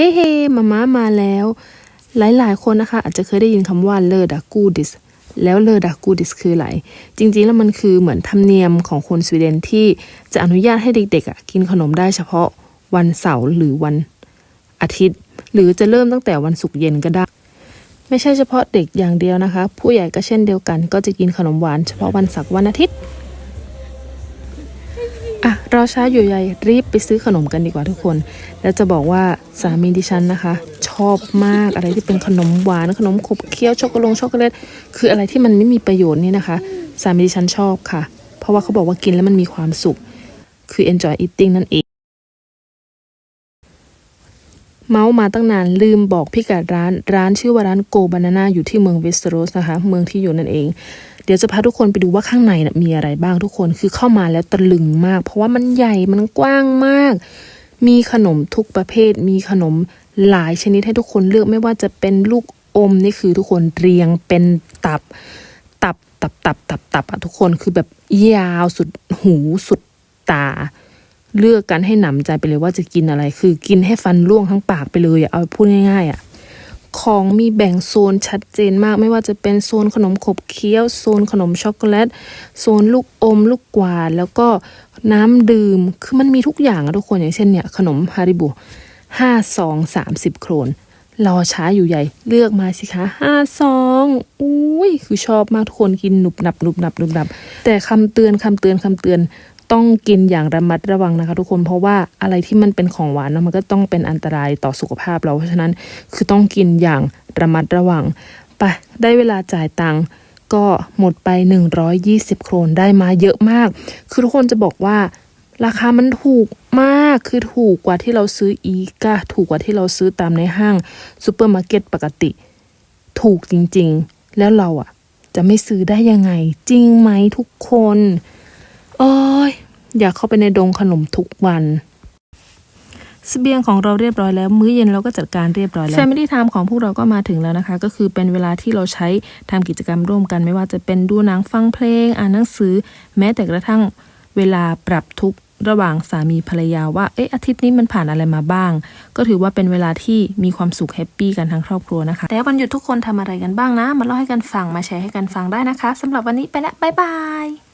ฮ้เฮมาม่ามาแล้ว หลายๆ คนนะคะ อาจจะเคยได้ยินคำว่าเลอดักกูดิสแล้วเลอดักกูดิสคืออะไร จริงๆ แล้วมันคือเหมือนธรรมเนียมของคนสวีเดนที่จะอนุญาตให้เด็กๆกินขนมได้เฉพาะวันเสาร์หรือวันอาทิตย์ หรือจะเริ่มตั้งแต่วันศุกร์เย็นก็ได้ ไม่ใช่เฉพาะเด็กอย่างเดียวนะคะ ผู้ใหญ่ก็เช่นเดียวกัน ก็จะกินขนมหวานเฉพาะวันเสาร์วันอาทิตย์ อะรอช้าอยู่ใหญ่รีบไปซื้อขนมกันดีกว่าทุกคน แล้วจะบอกว่าสามีดิฉันนะคะ ชอบมากอะไรที่เป็นขนมหวานขนมขบเคี้ยวช็อกโกแลตช็อกโกแลตคืออะไรที่มันไม่มีประโยชน์นี่นะคะ สามีดิฉันชอบค่ะ เพราะว่าเขาบอกว่ากินแล้วมันมีความสุข คือ enjoy eating นั่นเอง เมาส์มาตั้งนานลืมบอกพี่กัดร้าน ร้านชื่อว่าร้านโกบานาน่าอยู่ที่เมืองเวสเทโรสนะคะ เมืองที่อยู่นั่นเอง เดี๋ยวจะพาทุกคนไปดูว่าข้างในนะมีอะไรบ้างทุกคนคือเข้ามาแล้วตะลึงมาก เพราะว่ามันใหญ่มันกว้างมาก มีขนมทุกประเภท มีขนมหลายชนิดให้ทุกคนเลือกไม่ว่าจะเป็นลูกอมนี่คือทุกคนเรียงเป็นตับ ตับตับตับตับตับอะทุกคนคือแบบยาวสุดหูสุดตา เลือกกันให้หนำใจไปเลยว่าจะกินอะไร คือกินให้ฟันร่วงทั้งปากไปเลยอะเอาพูดง่ายๆอะของมีแบ่งโซนชัดเจนมากไม่ว่าจะเป็นโซนขนมขบเคี้ยว โซนขนมช็อกโกแลตโซนลูกอม ลูกกวาดแล้วก็น้ำดื่มคือมันมีทุกอย่างอะทุกคนอย่างเช่นเนี่ยขนมฮาริบุห้าซองสามสิบโครนรอช้าอยู่ใหญ่เลือกมาสิคะห้าซองอุ้ยคือชอบมากทุกคนกินหนุบหนับหนุบหนับหนุบหนับ แต่คำเตือนคำเตือนคำเตือน ต้องกินอย่างระมัดระวังนะคะ ทุกคนเพราะว่าอะไรที่มันเป็นของหวานเนอะมันก็ต้องเป็นอันตรายต่อสุขภาพเราเพราะฉะนั้นคือต้องกินอย่างระมัดระวังไปได้เวลาจ่ายตังค์ก็หมดไป 120 โครนได้มาเยอะมาก คือทุกคนจะบอกว่าราคามันถูกมากคือถูกกว่าที่เราซื้ออีกาถูกกว่าที่เราซื้อตามในห้างซูเปอร์มาร์เก็ตปกติ ถูกจริงๆ แล้วเราอะ จะไม่ซื้อได้ยังไง จริงไหมทุกคน โอ้ย อยากเข้าไปในดงขนมทุกวันสเสบียงของเราเรียบร้อยแล้ว มื้อเย็นเราก็จัดการเรียบร้อยแล้ว Family Time ของพวกเราก็มาถึงแล้วนะคะ ก็คือเป็นเวลาที่เราใช้ทำกิจกรรมร่วมกัน ไม่ว่าจะเป็นดูหนังฟังเพลง อ่านหนังสือ แม้แต่กระทั่งเวลาปรับทุกข์ระหว่างสามีภรรยาว่าเอ๊ะอาทิตย์นี้มันผ่านอะไรมาบ้าง ก็ถือว่าเป็นเวลาที่มีความสุขแฮปปี้กันทั้งครอบครัวนะคะ แต่วันหยุดทุกคนทำอะไรกันบ้างนะมาเล่าให้กันฟังมาแชร์ให้กันฟังได้นะคะสำหรับวันนี้ไปละบ๊ายบาย